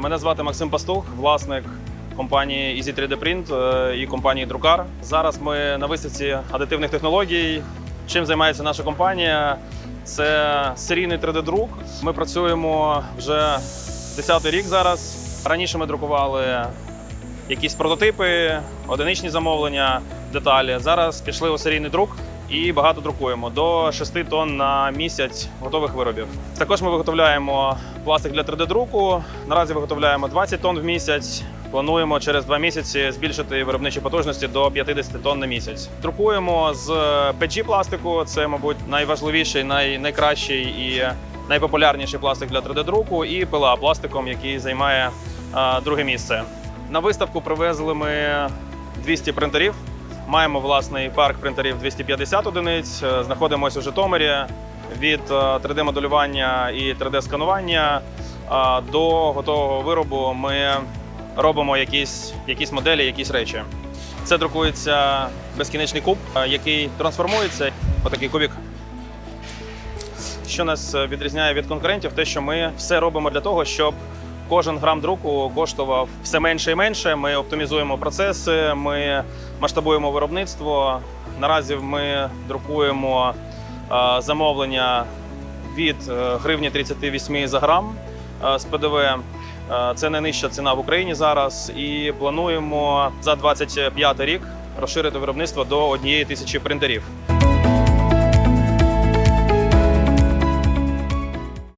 Мене звати Максим Пастух, власник компанії Easy 3D Print е, і компанії Друкар. Зараз ми на виставці адитивних технологій. Чим займається наша компанія? Це серійний 3D-друк. Ми працюємо вже 10-й рік зараз. Раніше ми друкували якісь прототипи, одиничні замовлення, деталі. Зараз пішли у серійний друк і багато друкуємо до 6 тонн на місяць готових виробів. Також ми виготовляємо пластик для 3D-друку. Наразі виготовляємо 20 тонн в місяць. Плануємо через два місяці збільшити виробничі потужності до 50 тонн на місяць. Друкуємо з PG пластику. Це, мабуть, найважливіший, най, найкращий і найпопулярніший пластик для 3D-друку, і пила пластиком, який займає а, друге місце. На виставку привезли ми 200 принтерів. Маємо власний парк принтерів 250 одиниць. Е, Знаходимося у Житомирі від 3D-моделювання і 3D-сканування до готового виробу. Ми робимо якісь, якісь моделі, якісь речі. Це друкується безкінечний куб, е, який трансформується. Отакий кубик. Що нас е, відрізняє від конкурентів, те, що ми все робимо для того, щоб кожен грам друку коштував все менше і менше. Ми оптимізуємо процеси, ми масштабуємо виробництво. Наразі ми друкуємо е, замовлення від е, гривні 38 за грам е, з ПДВ. Це найнижча ціна в Україні зараз. І плануємо за 25 рік розширити виробництво до однієї тисячі принтерів.